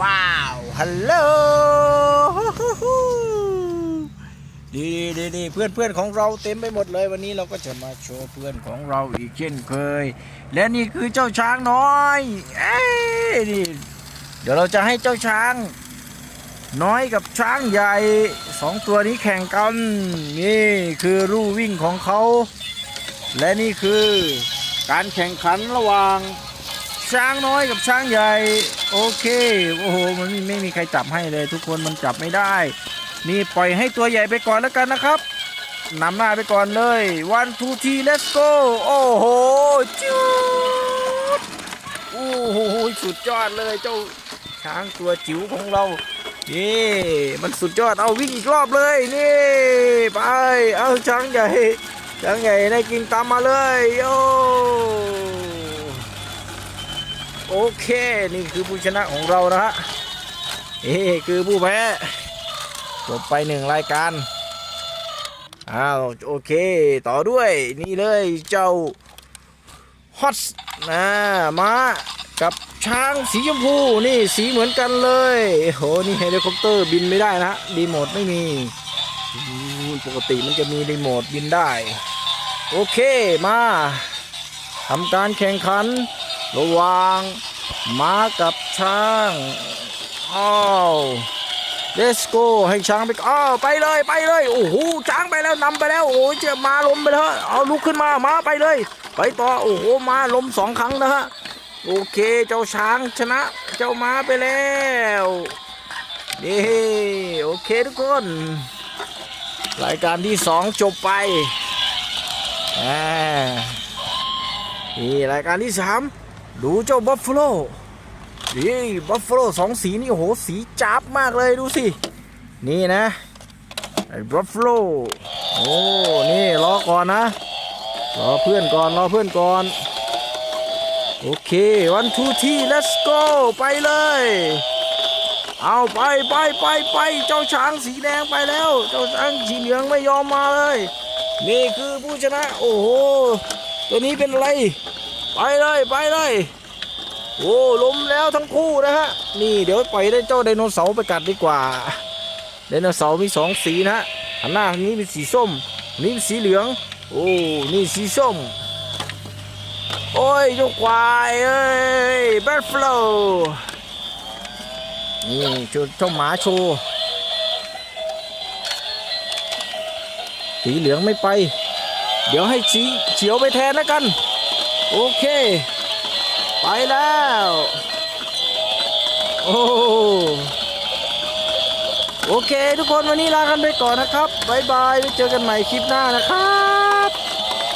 ว้าว ฮัลโหลดีดีดีเพื่อนเพื่อนของเราเต็มไปหมดเลยวันนี้เราก็จะมาโชว์เพื่อนของเราอีกเช่นเคย และนี่คือเจ้าช้างน้อยเอ้ยนี่เดี๋ยวเราจะให้เจ้าช้าง น้อยกับช้างใหญ่สองตัวนี้แข่งกัน นี่คือลู่วิ่งของเขา และนี่คือการแข่งขันระหว่าง ช้างน้อยกับช้างใหญ่ โอเคโอ้โหมันไม่มีใครจับให้เลยทุกคนมันจับไม่ได้ นี่ปล่อยให้ตัวใหญ่ไปก่อนแล้วกันนะครับนำหน้าไปก่อนเลย one two three let's go โอ้โหจุดโอ้โหสุดยอดเลยเจ้าช้างตัวจิ๋วของเรานี่มันสุดยอดเอาวิ่งอีกรอบเลยนี่ไปเอาช้างใหญ่ช้างใหญ่ได้กินตามมาเลยโย โอเค นี่คือผู้ชนะของเรานะฮะเอ้คือผู้แพ้จบไปหนึ่งรายการอ้าวโอเค ต่อด้วยนี่เลยเจ้าฮอตนะมากับช้างสีชมพูนี่สีเหมือนกันเลยโหนี่เฮลิคอปเตอร์บินไม่ได้นะรีโมทไม่มีปกติมันจะมีรีโมทบินได้ โอเคมาทำการแข่งขัน ระหว่างม้ากับช้างอ้าว let's go ให้ช้างไปอ้าวไปเลยไปเลยโอ้โหช้างไปแล้วนำไปแล้วโอ้ยเจ้ามาล้มไปแล้วเอาลุกขึ้นมาม้าไปเลย ไปต่อโอ้โหมาล้มสองครั้งนะฮะโอเคเจ้าช้างชนะเจ้าม้าไปแล้วนี่โอเคทุกคน รายการที่สองจบไปอ่านี่รายการที่สาม ดูเจ้าบัฟฟ a โลนี่บัฟฟ a โลสองสีนี่โหสีจับมากเลยดูสิ นี่นะไอ้บัฟฟ a โลโอ้นี่รอก่อนนะ รอเพื่อนก่อนรอเพื่อนก่อน โอเควันทูที่ let's go ไปเลย เอาไปไปไปไปเจ้าช้างสีแดงไปแล้ว เจ้าช้างสีเหลืองไม่ยอมมาเลย นี่คือผู้ชนะ โอ้โห ตัวนี้เป็นอะไร ไปเลยไปเลยโอ้ล้มแล้วทั้งคู่นะฮะนี่เดี๋ยวปล่อยได้เจ้าไดโนเสาร์ไปกัดดีกว่าไดโนเสาร์มีสองสีนะฮะหันหน้าทางนี้เป็นสีส้มนนี้เป็นสีเหลือง โอ้นี่สีส้มโอ้ยเจ้าควายเอ้ยแบทฟลูนี่ชุดเจ้าหมาโชว์สีเหลืองไม่ไป เดี๋ยวให้สีเขียวไปแทนแล้วกัน โอเค ไปแล้ว โอ้โอเค ทุกคนวันนี้ลากันไปก่อนนะครับบายบายไว้เจอกันใหม่คลิปหน้านะครับ